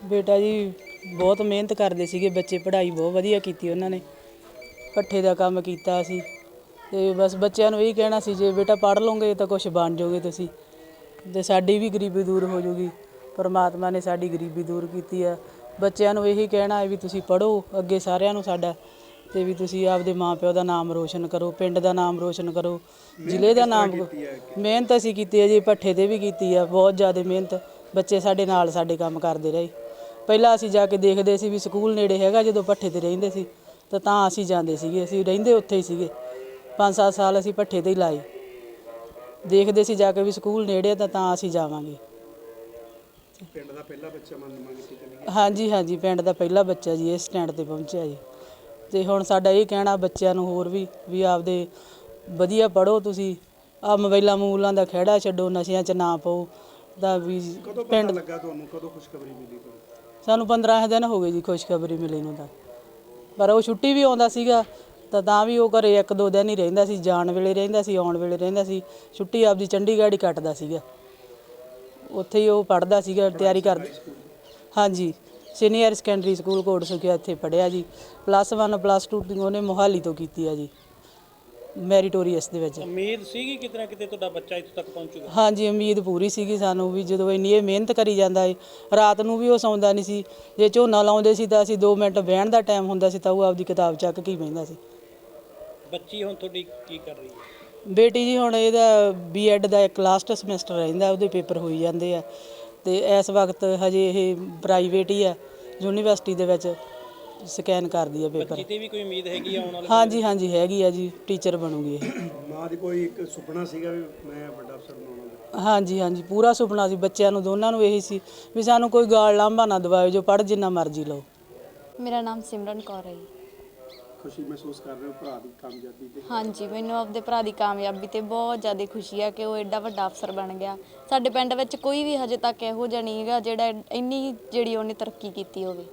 ਬੇਟਾ ਜੀ ਬਹੁਤ ਮਿਹਨਤ ਕਰਦੇ ਸੀਗੇ, ਬੱਚੇ ਪੜ੍ਹਾਈ ਬਹੁਤ ਵਧੀਆ ਕੀਤੀ ਉਹਨਾਂ ਨੇ ਪੱਠੇ ਦਾ ਕੰਮ ਕੀਤਾ ਸੀ, ਤੇ ਬਸ ਬੱਚਿਆਂ ਨੂੰ ਇਹ ਕਹਿਣਾ ਸੀ, ਜੇ ਬੇਟਾ ਪੜ੍ਹ ਲਓਗੇ ਤਾਂ ਕੁਝ ਬਣ ਜਾਓਗੇ ਤੁਸੀਂ, ਤੇ ਸਾਡੀ ਵੀ ਗਰੀਬੀ ਦੂਰ ਹੋ ਜਾਊਗੀ, ਪਰਮਾਤਮਾ ਨੇ ਸਾਡੀ ਗਰੀਬੀ ਦੂਰ ਕੀਤੀ ਆ, ਬੱਚਿਆਂ ਨੂੰ ਇਹੀ ਕਹਿਣਾ ਹੈ ਵੀ ਤੁਸੀਂ ਪੜ੍ਹੋ ਅੱਗੇ ਸਾਰਿਆਂ ਨੂੰ ਸਾਡਾ, ਤੇ ਵੀ ਤੁਸੀਂ ਆਪਦੇ ਮਾਪਿਓ ਦਾ ਨਾਮ ਰੋਸ਼ਨ ਕਰੋ, ਪਿੰਡ ਦਾ ਨਾਮ ਰੋਸ਼ਨ ਕਰੋ, ਜ਼ਿਲ੍ਹੇ ਦਾ ਨਾਮ ਮਿਹਨਤ ਅਸੀਂ ਕੀਤੀ ਹੈ ਜੀ ਪੱਠੇ ਤੇ ਵੀ ਕੀਤੀ ਆ, ਬਹੁਤ ਜ਼ਿਆਦਾ ਮਿਹਨਤ, ਬੱਚੇ ਸਾਡੇ ਨਾਲ ਸਾਡੇ ਕੰਮ ਕਰਦੇ ਰਹੇ। ਪਹਿਲਾਂ ਅਸੀਂ ਜਾ ਕੇ ਦੇਖਦੇ ਸੀ ਵੀ ਸਕੂਲ ਨੇੜੇ ਹੈਗਾ ਜਦੋਂ ਪੱਠੇ ਤੇ ਰਹਿੰਦੇ ਸੀ ਤਾਂ ਤਾਂ ਅਸੀਂ ਜਾਂਦੇ ਸੀਗੇ ਅਸੀਂ ਰਹਿੰਦੇ ਉੱਥੇ ਹੀ ਸੀਗੇ। 5-7 ਸਾਲ ਅਸੀਂ ਪੱਠੇ ਤੇ ਹੀ ਲਾਏ। ਦੇਖਦੇ ਸੀ ਜਾ ਕੇ ਵੀ ਸਕੂਲ ਨੇੜੇ ਤਾਂ ਤਾਂ ਅਸੀਂ ਜਾਵਾਂਗੇ। ਪਿੰਡ ਦਾ ਪਹਿਲਾ ਬੱਚਾ ਮੰਨ ਮੰਗ ਕੇ ਚਲੀ ਹਾਂਜੀ ਹਾਂਜੀ ਪਿੰਡ ਦਾ ਪਹਿਲਾ ਬੱਚਾ ਜੀ ਇਸ ਸਟੈਂਡ ਤੇ ਪਹੁੰਚਿਆ ਜੀ। ਤੇ ਹੁਣ ਸਾਡਾ ਇਹ ਕਹਿਣਾ ਬੱਚਿਆਂ ਨੂੰ ਹੋਰ ਵੀ ਵੀ ਆਪਦੇ ਵਧੀਆ ਪੜੋ ਤੁਸੀਂ। ਆ ਮੋਬਾਈਲਾਂ ਮੂਲਾਂ ਦਾ ਖਹਿੜਾ ਛੱਡੋ ਨਸ਼ਿਆਂ 'ਚ ਨਾ ਪਾਓ। ਦਾ ਵੀ ਕਦੋਂ ਪਤਾ ਪਿੰਡ ਲੱਗਾ ਤੁਹਾਨੂੰ? ਕਦੋਂ ਖੁਸ਼ਖਬਰੀ ਮਿਲੀ ਤੁਹਾਨੂੰ? ਸਾਨੂੰ 15 ਦਿਨ ਹੋ ਗਏ ਜੀ ਖੁਸ਼ਖਬਰੀ ਮਿਲੀ ਨੂੰ ਤਾਂ। ਪਰ ਉਹ ਛੁੱਟੀ ਵੀ ਆਉਂਦਾ ਸੀਗਾ, ਤਾਂ ਤਾਂ ਵੀ ਉਹ ਘਰੇ ਇੱਕ ਦੋ ਦਿਨ ਹੀ ਰਹਿੰਦਾ ਸੀ, ਜਾਣ ਵੇਲੇ ਰਹਿੰਦਾ ਸੀ, ਆਉਣ ਵੇਲੇ ਰਹਿੰਦਾ ਸੀ। ਛੁੱਟੀ ਆਪਦੀ ਚੰਡੀਗੜ੍ਹ ਹੀ ਕੱਟਦਾ ਸੀਗਾ। ਉੱਥੇ ਹੀ ਉਹ ਪੜਦਾ ਸੀਗਾ, ਤਿਆਰੀ ਕਰਦਾ ਹਾਂਜੀ, senior secondary school Kot Sukhia ਇੱਥੇ ਪੜਿਆ ਜੀ। ਪਲੱਸ 1 ਪਲੱਸ 2 ਉਹਨੇ ਮੋਹਾਲੀ ਤੋਂ ਕੀਤੀ ਆ ਜੀ। ਮੈਰੀਟੋਰੀਅਸ ਦੇ ਵਿੱਚ। ਉਮੀਦ ਸੀਗੀ ਕਿਤੇ ਨਾ ਕਿਤੇ ਤੁਹਾਡਾ ਬੱਚਾ ਇੱਥੇ ਤੱਕ ਪਹੁੰਚੂਗਾ? ਹਾਂਜੀ ਉਮੀਦ ਪੂਰੀ ਸੀਗੀ ਸਾਨੂੰ ਵੀ ਜਦੋਂ ਇੰਨੀ ਇਹ ਮਿਹਨਤ ਕਰੀ ਜਾਂਦਾ ਏ ਰਾਤ ਨੂੰ ਵੀ ਉਹ ਸੌਂਦਾ ਨਹੀਂ ਸੀ। ਜੇ ਝੋਨਾ ਲਾਉਂਦੇ ਸੀ ਤਾਂ ਅਸੀਂ 2 ਮਿੰਟ ਬਹਿਣ ਦਾ ਟਾਈਮ ਹੁੰਦਾ ਸੀ ਤਾਂ ਉਹ ਆਪਦੀ ਕਿਤਾਬ ਚੱਕ ਕੇ ਹੀ ਬਹਿੰਦਾ ਸੀ। ਬੱਚੀ ਹੁਣ ਤੁਹਾਡੀ ਕੀ ਕਰ ਰਹੀ ਹੈ? ਬੇਟੀ ਜੀ ਹੁਣ ਇਹਦਾ ਬੀਐਡ ਦਾ ਇੱਕ ਲਾਸਟ ਸਮੈਸਟਰ ਰਹਿੰਦਾ ਉਹਦੇ ਪੇਪਰ ਹੋਈ ਜਾਂਦੇ ਆ। ਤੇ ਇਸ ਵਕਤ ਹਜੇ ਇਹ ਪ੍ਰਾਈਵੇਟ ਹੀ ਆ ਯੂਨੀਵਰਸਿਟੀ ਦੇ ਵਿੱਚ। ਸਕੈਨ ਕਰਦੀ ਆ ਪੇਪਰ। ਕਿਤੇ ਵੀ ਕੋਈ ਉਮੀਦ ਹੈਗੀ ਆ ਆਉਣ ਵਾਲੇ ਹਾਂਜੀ ਹਾਂਜੀ ਹੈਗੀ ਆ ਜੀ ਟੀਚਰ ਬਣੂਗੀ ਇਹ। ਮਾਂ ਦੀ ਕੋਈ ਇੱਕ ਸੁਪਨਾ ਸੀਗਾ ਵੀ ਮੈਂ ਵੱਡਾ ਅਫਸਰ ਬਣਾਉਣਾ ਹਾਂਜੀ ਹਾਂਜੀ ਪੂਰਾ ਸੁਪਨਾ ਸੀ ਬੱਚਿਆਂ ਨੂੰ ਦੋਨਾਂ ਨੂੰ ਇਹੀ ਸੀ ਵੀ ਸਾਨੂੰ ਕੋਈ ਗਾਲ ਲਾਂਭਾ ਨਾ ਦਵਾਇਓ ਜੋ ਪੜ੍ਹ ਜਿੰਨਾ ਮਰਜ਼ੀ ਲਓ। ਮੇਰਾ ਨਾਮ ਸਿਮਰਨ ਕੌਰ ਹੈ ਜੀ। ਖੁਸ਼ੀ ਮਹਿਸੂਸ ਕਰ ਰਹੇ ਹੋ ਭਰਾ ਦੀ ਕਾਮਯਾਬੀ ਤੇ? ਹਾਂਜੀ ਮੈਨੂੰ ਆਪਦੇ ਭਰਾ ਦੀ ਕਾਮਯਾਬੀ ਤੇ ਬਹੁਤ ਜ਼ਿਆਦਾ ਖੁਸ਼ੀ ਹੈ ਕਿ ਉਹ ਐਡਾ ਵੱਡਾ ਅਫਸਰ ਬਣ ਗਿਆ। ਸਾਡੇ ਪਿੰਡ ਵਿੱਚ ਕੋਈ ਵੀ ਹਜੇ ਤੱਕ ਇਹੋ ਜਿਹਾ ਨਹੀਂ ਹੈਗਾ ਜਿਹੜਾ ਇੰਨੀ ਜਿਹੜੀ ਉਹਨੇ ਤਰੱਕੀ ਕੀਤੀ ਹੋਵੇ।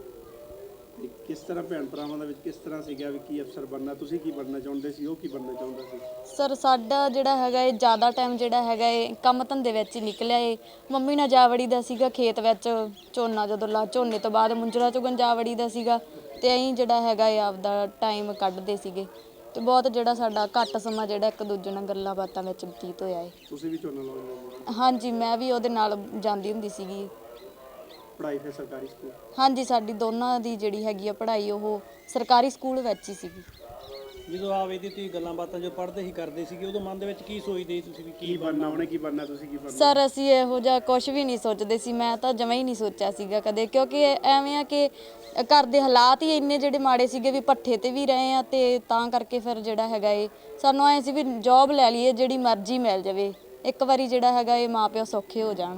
ਕਿਸ ਤਰ੍ਹਾਂ ਭੈਣ ਭਰਾਵਾਂ ਦੇ ਵਿੱਚ ਕਿਸ ਤਰ੍ਹਾਂ ਸੀਗਾ ਵੀ ਕੀ ਅਫਸਰ ਬਣਨਾ ਤੁਸੀਂ ਕੀ ਬਣਨਾ ਚਾਹੁੰਦੇ ਸੀ ਉਹ ਕੀ ਬਣਨਾ ਚਾਹੁੰਦਾ ਸੀ? ਸਰ ਸਾਡਾ ਜਿਹੜਾ ਹੈਗਾ ਇਹ ਜ਼ਿਆਦਾ ਟਾਈਮ ਜਿਹੜਾ ਹੈਗਾ ਇਹ ਕੰਮ ਧੰਦੇ ਵਿੱਚ ਹੀ ਨਿਕਲਿਆ ਏ। ਮੰਮੀ ਨਾਲ ਜਾ ਵੜੀ ਦਾ ਸੀਗਾ ਖੇਤ ਵਿੱਚ ਝੋਨਾ ਜਦੋਂ ਲਾ ਝੋਨੇ ਤੋਂ ਬਾਅਦ ਮੁੰਜਰਾ ਚੋਂ ਗੰਜਾ ਵੜੀ ਦਾ ਸੀਗਾ ਤੇ ਐਂ ਜਿਹੜਾ ਹੈਗਾ ਇਹ ਆਪਦਾ ਟਾਈਮ ਕੱਢਦੇ ਸੀਗੇ। ਤੇ ਬਹੁਤ ਜਿਹੜਾ ਸਾਡਾ ਘੱਟ ਸਮਾਂ ਜਿਹੜਾ ਇੱਕ ਦੂਜੇ ਨਾਲ ਗੱਲਾਂ ਬਾਤਾਂ ਵਿੱਚ ਬਤੀਤ ਹੋਇਆ ਏ। ਤੁਸੀਂ ਵੀ ਝੋਨਾ ਹੋ? ਹਾਂਜੀ ਮੈਂ ਵੀ ਉਹਦੇ ਨਾਲ ਜਾਂਦੀ ਹੁੰਦੀ ਸੀਗੀ। ਪੜ੍ਹਾਈ ਫਿਰ ਸਰਕਾਰੀ ਸਕੂਲ? ਹਾਂਜੀ ਸਾਡੀ ਦੋਨਾਂ ਦੀ ਜਿਹੜੀ ਹੈਗੀ ਆ ਪੜ੍ਹਾਈ ਉਹ ਸਰਕਾਰੀ ਸਕੂਲ ਵਿੱਚ ਹੀ ਸੀਗੀ। ਜਦੋਂ ਆਵੇ ਦੀ ਤੁਸੀਂ ਗੱਲਾਂ ਬਾਤਾਂ ਜੋ ਪੜ੍ਹਦੇ ਹੀ ਕਰਦੇ ਸੀਗੇ ਉਦੋਂ ਮਨ ਦੇ ਵਿੱਚ ਕੀ ਸੋਚਦੇ ਸੀ ਤੁਸੀਂ ਵੀ ਕੀ ਕੀ ਬਣਨਾ ਉਹਨੇ ਕੀ ਬਣਨਾ ਤੁਸੀਂ ਕੀ ਬਣਨਾ? ਸਰ ਅਸੀਂ ਇਹੋ ਜਿਹਾ ਕੁਝ ਵੀ ਨਹੀਂ ਸੋਚਦੇ ਸੀ ਮੈਂ ਤਾਂ ਜਮਾਂ ਹੀ ਨਹੀਂ ਸੋਚਿਆ ਸੀਗਾ ਕਦੇ ਕਿਉਂਕਿ ਐਵੇਂ ਆ ਕਿ ਘਰ ਦੇ ਹਾਲਾਤ ਹੀ ਇੰਨੇ ਜਿਹੜੇ ਮਾੜੇ ਸੀਗੇ ਵੀ ਪੱਠੇ ਤੇ ਵੀ ਰਹੇ ਆ ਤੇ ਤਾਂ ਕਰਕੇ ਫਿਰ ਜਿਹੜਾ ਹੈਗਾ ਇਹ ਸਾਨੂੰ ਐ ਸੀ ਵੀ ਜੌਬ ਲੈ ਲਈਏ ਜਿਹੜੀ ਮਰਜ਼ੀ ਮਿਲ ਜਾਵੇ। ਇੱਕ ਵਾਰੀ ਜਿਹੜਾ ਹੈਗਾ ਇਹ ਮਾਪਿਓ ਸੌਖੇ ਹੋ ਜਾਣ।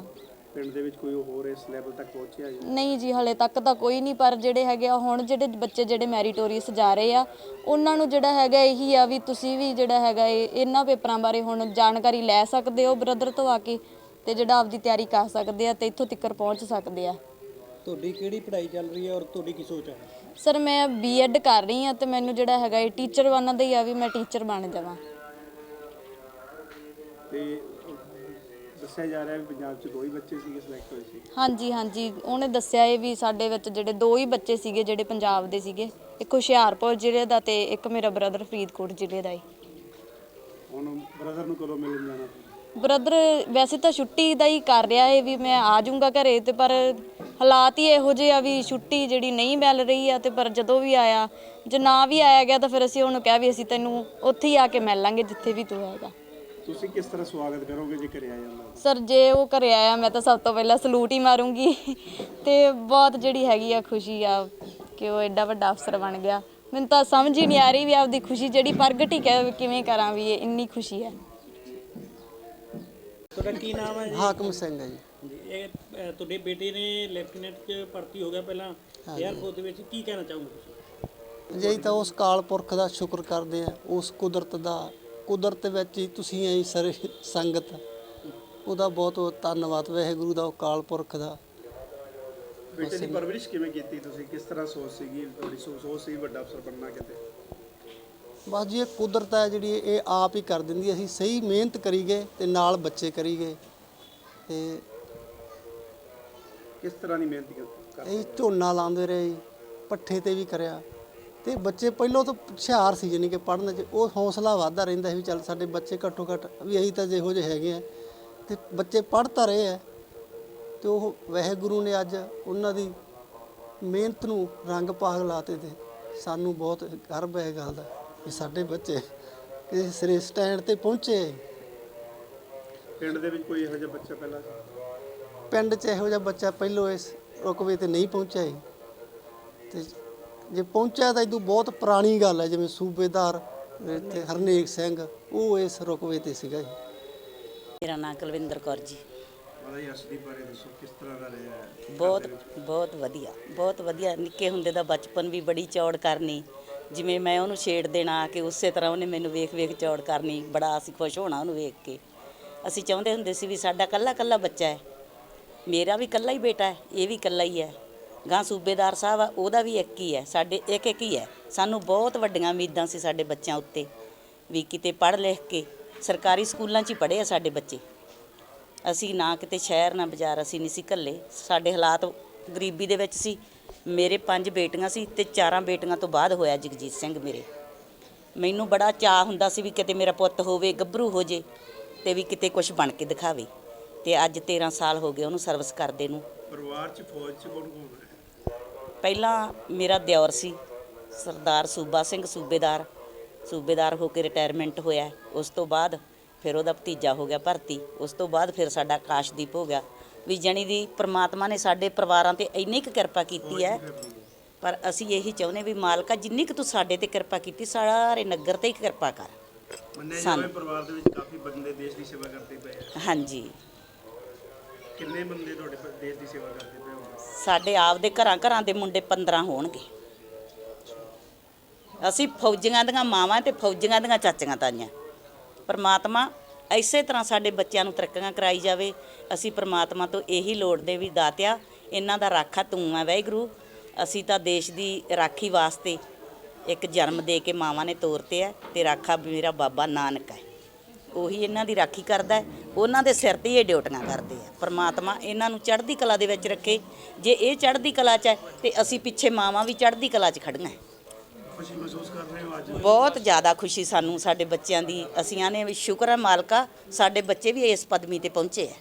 ਪਿੰਡ ਦੇ ਵਿੱਚ ਕੋਈ ਹੋਰ ਇਸ ਲੈਵਲ ਤੱਕ ਪਹੁੰਚਿਆ ਜੀ? ਨਹੀਂ ਜੀ ਹਲੇ ਤੱਕ ਤਾਂ ਕੋਈ ਨਹੀਂ ਪਰ ਜਿਹੜੇ ਹੈਗੇ ਆ ਹੁਣ ਜਿਹੜੇ ਬੱਚੇ ਜਿਹੜੇ ਮੈਰੀਟੋਰੀਅਸ ਜਾ ਰਹੇ ਆ ਉਹਨਾਂ ਨੂੰ ਜਿਹੜਾ ਹੈਗਾ ਇਹੀ ਆ ਵੀ ਤੁਸੀਂ ਵੀ ਜਿਹੜਾ ਹੈਗਾ ਇਹ ਇਹਨਾਂ ਪੇਪਰਾਂ ਬਾਰੇ ਹੁਣ ਜਾਣਕਾਰੀ ਲੈ ਸਕਦੇ ਹੋ ਬ੍ਰਦਰ ਤੋਂ ਆ ਕੇ ਤੇ ਜਿਹੜਾ ਆਪਦੀ ਤਿਆਰੀ ਕਰ ਸਕਦੇ ਆ ਤੇ ਇੱਥੋਂ ਤੱਕ ਪਹੁੰਚ ਸਕਦੇ ਆ। ਤੁਹਾਡੀ ਕਿਹੜੀ ਪੜ੍ਹਾਈ ਚੱਲ ਰਹੀ ਹੈ ਔਰ ਤੁਹਾਡੀ ਕੀ ਸੋਚ ਹੈ ਸਰ ਮੈਂ ਬੀਐਡ ਕਰ ਰਹੀ ਆ ਤੇ ਮੈਨੂੰ ਜਿਹੜਾ ਹੈਗਾ ਇਹ ਟੀਚਰ ਬਣਨ ਦਾ ਹੀ ਆ ਵੀ ਮੈਂ ਟੀਚਰ ਬਣ ਜਾਵਾਂ। ਤੇ ਦੱਸਿਆ ਜਾ ਰਿਹਾ ਵੀ ਪੰਜਾਬ 'ਚ ਦੋ ਹੀ ਬੱਚੇ ਸੀਗੇ ਸਿਲੈਕਟ ਹੋਏ ਸੀ ਹਾਂਜੀ ਹਾਂਜੀ। ਉਹਨੇ ਦੱਸਿਆ ਇਹ ਵੀ ਸਾਡੇ ਵਿੱਚ ਜਿਹੜੇ ਦੋ ਹੀ ਬੱਚੇ ਸੀਗੇ ਜਿਹੜੇ ਪੰਜਾਬ ਦੇ ਸੀਗੇ। ਇੱਕ ਹੁਸ਼ਿਆਰਪੁਰ ਜ਼ਿਲ੍ਹੇ ਦਾ ਤੇ ਇੱਕ ਮੇਰਾ ਬ੍ਰਦਰ ਫਰੀਦਕੋਟ ਜ਼ਿਲ੍ਹੇ ਦਾ ਹੀ ਹੁਣ ਬ੍ਰਦਰ ਨੂੰ ਕਦੋਂ ਮਿਲਣ ਜਾਣਾ? ਬ੍ਰਦਰ ਵੈਸੇ ਤਾਂ ਛੁੱਟੀ ਦਾ ਹੀ ਕਰ ਰਿਹਾ ਏ ਵੀ ਮੈਂ ਆ ਜਾਊਂਗਾ ਘਰੇ ਤੇ ਪਰ ਹਾਲਾਤ ਹੀ ਇਹੋ ਜਿਹੇ ਆ ਵੀ ਛੁੱਟੀ ਜਿਹੜੀ ਨਹੀਂ ਮਿਲ ਰਹੀ ਆ ਤੇ ਪਰ ਜਦੋਂ ਵੀ ਆਇਆ ਜੇ ਨਾ ਵੀ ਆਇਆ ਗਿਆ ਤਾਂ ਫਿਰ ਅਸੀਂ ਉਹਨੂੰ ਕਿਹਾ ਵੀ ਅਸੀਂ ਤੈਨੂੰ ਉੱਥੇ ਹੀ ਆ ਕੇ ਮਿਲ ਲਾਂਗੇ ਜਿੱਥੇ ਵੀ ਤੂੰ ਹੈਗਾ। ਤੁਸੀਂ ਕਿਸ ਤਰ੍ਹਾਂ ਸਵਾਗਤ ਕਰੋਗੇ ਜੇ ਘਰੇ ਆ ਜਾਂਦਾ ਸਰ ਜੇ ਉਹ ਘਰੇ ਆਇਆ ਮੈਂ ਤਾਂ ਸਭ ਤੋਂ ਪਹਿਲਾਂ ਸਲੂਟ ਹੀ ਮਾਰੂੰਗੀ। ਤੇ ਬਹੁਤ ਜਿਹੜੀ ਹੈਗੀ ਆ ਖੁਸ਼ੀ ਆ ਕਿ ਉਹ ਐਡਾ ਵੱਡਾ ਅਫਸਰ ਬਣ ਗਿਆ। ਮੈਨੂੰ ਤਾਂ ਸਮਝ ਹੀ ਨਹੀਂ ਆ ਰਹੀ ਵੀ ਆਪਦੀ ਖੁਸ਼ੀ ਜਿਹੜੀ ਪ੍ਰਗਟ ਹੀ ਕਿ- ਕਿਵੇਂ ਕਰਾਂ ਵੀ ਇਹ ਇੰਨੀ ਖੁਸ਼ੀ ਹੈ। ਤੁਹਾਡਾ ਕੀ ਨਾਮ ਹੈ ਜੀ? ਹਾਕਮ ਸਿੰਘ ਹੈ ਜੀ। ਜੀ, ਇਹ ਅ, ਤੁਹਾਡੇ ਬੇਟੇ ਨੇ ਲੈਫਟੀਨੈਂਟ 'ਚ ਭਰਤੀ ਹੋ ਗਿਆ ਪਹਿਲਾਂ 에ਅਰਫੋਰਸ ਦੇ ਵਿੱਚ। ਕੀ ਕਹਿਣਾ ਚਾਹੋਗੇ ਤੁਸੀਂ? ਜੀ ਤਾਂ ਉਸ ਕਾਲ ਪੁਰਖ ਦਾ ਸ਼ੁਕਰ ਕਰਦੇ ਆ ਉਸ ਕੁਦਰਤ ਦਾ ਕੁਦਰਤ ਵਿੱਚ ਹੀ ਤੁਸੀਂ ਐ ਸਾਰੇ ਸੰਗਤ। ਉਹਦਾ ਬਹੁਤ ਬਹੁਤ ਧੰਨਵਾਦ ਵਾਹਿਗੁਰੂ ਦਾ ਉਹ ਕਾਲ ਪੁਰਖ ਦਾ। ਬੇਟੇ ਦੀ ਪਰਵਰਿਸ਼ ਕਿਵੇਂ ਕੀਤੀ ਤੁਸੀਂ? ਕਿਸ ਤਰ੍ਹਾਂ ਸੋਚ ਸੀਗੀ? ਤੁਹਾਡੀ ਸੋਚ ਸੀ ਵੱਡਾ ਅਫਸਰ ਬਣਨਾ ਕਿਤੇ? ਬਸ ਜੀ ਇਹ ਕੁਦਰਤ ਹੈ ਜਿਹੜੀ ਇਹ ਆਪ ਹੀ ਕਰ ਦਿੰਦੀ। ਅਸੀਂ ਸਹੀ ਮਿਹਨਤ ਕਰੀਏ ਤੇ ਨਾਲ ਬੱਚੇ ਕਰੀਏ ਤੇ ਕਿਸ ਤਰ੍ਹਾਂ ਦੀ ਮਿਹਨਤ ਕਰ- ਕਰਦੇ ਇਹ ਝੋਨਾ ਲਾਉਂਦੇ ਰਹੇ ਜੀ, ਪੱਠੇ ਤੇ ਵੀ ਕਰਿਆ। ਤੇ ਬੱਚੇ ਪਹਿਲਾਂ ਤੋਂ ਹੁਸ਼ਿਆਰ ਸੀ ਜਾਣੀ ਕਿ ਪੜ੍ਹਨ 'ਚ ਉਹ ਹੌਸਲਾ ਵੱਧਦਾ ਰਹਿੰਦਾ ਸੀ ਵੀ ਚੱਲ ਸਾਡੇ ਬੱਚੇ ਘੱਟੋ ਘੱਟ ਵੀ ਅਸੀਂ ਤਾਂ ਜਿਹੋ ਜਿਹੇ ਹੈਗੇ ਆ। ਤੇ ਬੱਚੇ ਪੜ੍ਹ ਤਾਂ ਰਹੇ ਆ। ਤੇ ਉਹ ਵਾਹਿਗੁਰੂ ਨੇ ਅੱਜ ਉਹਨਾਂ ਦੀ ਮਿਹਨਤ ਨੂੰ ਰੰਗ ਪਾਗ ਲਾਤੇ ਤੇ ਸਾਨੂੰ ਬਹੁਤ ਗਰਵ ਹੈ ਇਹ ਗੱਲ ਦਾ ਕਿ ਸਾਡੇ ਬੱਚੇ ਕਿਸੇ ਸਿਰੇ ਸਟੈਂਡ ਤੇ ਪਹੁੰਚੇ। ਪਿੰਡ ਦੇ ਵਿੱਚ ਕੋਈ ਇਹੋ ਜਿਹਾ ਬੱਚਾ ਪਹਿਲਾਂ ਪਿੰਡ 'ਚ ਇਹੋ ਜਿਹਾ ਬੱਚਾ ਪਹਿਲੋਂ ਇਸ ਰੁਕਵੇ ਤੇ ਨਹੀਂ ਪਹੁੰਚਿਆ ਜੀ ਤੇ ਜੇ ਪਹੁੰਚਿਆ ਤਾਂ ਇਦੋਂ ਬਹੁਤ ਪੁਰਾਣੀ ਗੱਲ ਹੈ ਜਿਵੇਂ ਸੂਬੇਦਾਰ ਇੱਥੇ ਹਰਨੇਕ ਸਿੰਘ ਉਹ ਇਸ ਰੁਕਵੇ ਤੇ ਸੀਗਾ ਜੀ। ਮੇਰਾ ਨਾਂ ਕੁਲਵਿੰਦਰ ਕੌਰ ਜੀ। ਮਾਤਾ ਜੀ ਅਸਲੀ ਬਾਰੇ ਦੱਸੋ ਕਿਸ ਤਰ੍ਹਾਂ ਦਾ ਰਿਹਾ ਹੈ? ਬਹੁਤ ਬਹੁਤ ਵਧੀਆ ਬਹੁਤ ਵਧੀਆ। ਨਿੱਕੇ ਹੁੰਦੇ ਦਾ ਬਚਪਨ ਵੀ ਬੜੀ ਚੌੜ ਕਰਨੀ। ਜਿਵੇਂ ਮੈਂ ਉਹਨੂੰ ਛੇੜ ਦੇਣਾ ਕਿ ਉਸੇ ਤਰ੍ਹਾਂ ਉਹਨੇ ਮੈਨੂੰ ਵੇਖ ਵੇਖ ਚੌੜ ਕਰਨੀ। ਬੜਾ ਅਸੀਂ ਖੁਸ਼ ਹੋਣਾ ਉਹਨੂੰ ਵੇਖ ਕੇ। ਅਸੀਂ ਚਾਹੁੰਦੇ ਹੁੰਦੇ ਸੀ ਵੀ ਸਾਡਾ ਕੱਲਾ ਕੱਲਾ ਬੱਚਾ ਹੈ। ਮੇਰਾ ਵੀ ਕੱਲਾ ਹੀ ਬੇਟਾ ਹੈ ਇਹ ਵੀ ਕੱਲਾ ਹੀ ਹੈ। ਗਾਂ ਸੂਬੇਦਾਰ ਸਾਹਿਬ ਆ, ਉਹਦਾ ਵੀ ਇੱਕ ਹੀ ਹੈ, ਸਾਡੇ ਇੱਕ ਇੱਕ ਹੀ ਹੈ। ਸਾਨੂੰ ਬਹੁਤ ਵੱਡੀਆਂ ਉਮੀਦਾਂ ਸੀ ਸਾਡੇ ਬੱਚਿਆਂ ਉੱਤੇ, ਵੀ ਕਿਤੇ ਪੜ੍ਹ ਲਿਖ ਕੇ ਸਰਕਾਰੀ ਸਕੂਲਾਂ 'ਚ ਹੀ ਪੜ੍ਹੇ ਆ ਸਾਡੇ ਬੱਚੇ। ਅਸੀਂ ਨਾ ਕਿਤੇ ਸ਼ਹਿਰ, ਨਾ ਬਾਜ਼ਾਰ, ਅਸੀਂ ਨਹੀਂ ਸੀ ਘੱਲੇ ਸਾਡੇ ਹਾਲਾਤ ਗਰੀਬੀ ਦੇ ਵਿੱਚ ਸੀ। ਮੇਰੇ ਪੰਜ ਬੇਟੀਆਂ ਸੀ ਤੇ ਚਾਰਾਂ ਬੇਟੀਆਂ ਤੋਂ ਬਾਅਦ ਹੋਇਆ ਜਗਜੀਤ ਸਿੰਘ ਮੇਰੇ। ਮੈਨੂੰ ਬੜਾ ਚਾਹ ਹੁੰਦਾ ਸੀ ਵੀ ਕਿਤੇ ਮੇਰਾ ਪੁੱਤ ਹੋਵੇ, ਗੱਭਰੂ ਹੋ ਜੇ ਤੇ ਵੀ ਕਿਤੇ ਕੁਝ ਬਣ ਕੇ ਦਿਖਾਵੇ। ਤੇ ਅੱਜ 13 ਸਾਲ ਹੋ ਗਏ ਉਹਨੂੰ ਸਰਵਿਸ ਕਰਦੇ ਨੂੰ। ਪਰਿਵਾਰ ਚ ਫੌਜ ਚ ਕੌਣ ਕੌਣ ਹੈ? ਪਹਿਲਾਂ ਮੇਰਾ ਦਿਓਰ ਸੀ ਸਰਦਾਰ ਸੂਬਾ ਸਿੰਘ ਸੂਬੇਦਾਰ ਸੂਬੇਦਾਰ ਹੋ ਕੇ ਰਿਟਾਇਰਮੈਂਟ ਹੋਇਆ। ਉਸ ਤੋਂ ਬਾਅਦ ਫਿਰ ਉਹਦਾ ਭਤੀਜਾ ਹੋ ਗਿਆ ਭਰਤੀ। ਉਸ ਤੋਂ ਬਾਅਦ ਫਿਰ ਸਾਡਾ ਆਕਾਸ਼ਦੀਪ ਹੋ ਗਿਆ। ਵੀ ਜਣੀ ਦੀ ਪ੍ਰਮਾਤਮਾ ਨੇ ਸਾਡੇ ਪਰਿਵਾਰਾਂ ਤੇ ਇੰਨੀ ਕੁ ਕਿਰਪਾ ਕੀਤੀ ਹੈ ਪਰ ਅਸੀਂ ਇਹੀ ਚਾਹੁੰਦੇ ਵੀ ਮਾਲਕਾ ਜਿੰਨੀ ਕੁ ਤੂੰ ਸਾਡੇ ਤੇ ਕਿਰਪਾ ਕੀਤੀ ਸਾਰੇ ਨਗਰ ਤੇ ਹੀ ਕਿਰਪਾ ਕਰ। ਸਾਨੂੰ- ਪਰਿਵਾਰ ਦੇ ਵਿੱਚ ਕਾਫੀ ਬੰਦੇ ਦੇਸ਼ ਦੀ ਸੇਵਾ ਕਰਦੇ ਪਏ ਹਾਂਜੀ। ਕਿੰਨੇ ਬੰਦੇ ਤੁਹਾਡੇ ਦੇਸ਼ ਦੀ ਸੇਵਾ ਕਰਦੇ ਪਏ ਸਾਡੇ ਆਪ ਦੇ ਘਰਾਂ ਘਰਾਂ ਦੇ ਮੁੰਡੇ 15 ਹੋਣਗੇ। ਅਸੀਂ ਫੌਜੀਆਂ ਦੀਆਂ ਮਾਵਾਂ ਤੇ ਫੌਜੀਆਂ ਦੀਆਂ ਚਾਚੀਆਂ ਤਾਈਆਂ। ਪਰਮਾਤਮਾ ਇਸੇ ਤਰ੍ਹਾਂ ਸਾਡੇ ਬੱਚਿਆਂ ਨੂੰ ਤਰੱਕੀਆਂ ਕਰਾਈ ਜਾਵੇ। ਅਸੀਂ ਪਰਮਾਤਮਾ ਤੋਂ ਇਹੀ ਲੋੜਦੇ ਵੀ ਦਾਤਿਆ। ਇਹਨਾਂ ਦਾ ਰਾਖਾ ਤੂੰ ਆ ਵਾਹਿਗੁਰੂ। ਅਸੀਂ ਤਾਂ ਦੇਸ਼ ਦੀ ਰਾਖੀ ਵਾਸਤੇ ਇੱਕ ਜਨਮ ਦੇ ਕੇ ਮਾਵਾਂ ਨੇ ਤੋਰਤੇ ਆ ਤੇ ਰਾਖਾ ਮੇਰਾ ਬਾਬਾ ਨਾਨਕ ਹੈ ਉਹੀ ਇਹਨਾਂ ਦੀ ਰਾਖੀ ਕਰਦਾ ਹੈ। ਉਹਨਾਂ ਦੇ ਸਿਰ ਤੇ ਹੀ ਇਹ ਡਿਊਟੀਆਂ ਕਰਦੇ ਆ। ਪਰਮਾਤਮਾ ਇਹਨਾਂ ਨੂੰ ਚੜ੍ਹਦੀ ਕਲਾ ਦੇ ਵਿੱਚ ਰੱਖੇ। ਜੇ ਇਹ ਚੜ੍ਹਦੀ ਕਲਾ 'ਚ ਹੈ ਤੇ ਅਸੀਂ ਪਿੱਛੇ ਮਾਵਾਂ ਵੀ ਚੜ੍ਹਦੀ ਕਲਾ 'ਚ ਖੜੀਆਂ ਹੈ। ਖੁਸ਼ੀ ਮਹਿਸੂਸ ਕਰ ਰਹੇ ਹੋ ਅੱਜ? ਬਹੁਤ ਜ਼ਿਆਦਾ ਖੁਸ਼ੀ ਸਾਨੂੰ ਸਾਡੇ ਬੱਚਿਆਂ ਦੀ। ਅਸੀਂ ਆਨੇ ਵੀ ਸ਼ੁਕਰ ਹੈ ਮਾਲਕਾ ਸਾਡੇ ਬੱਚੇ ਵੀ ਇਸ ਪਦਮੀ ਤੇ ਪਹੁੰਚੇ ਹੈ।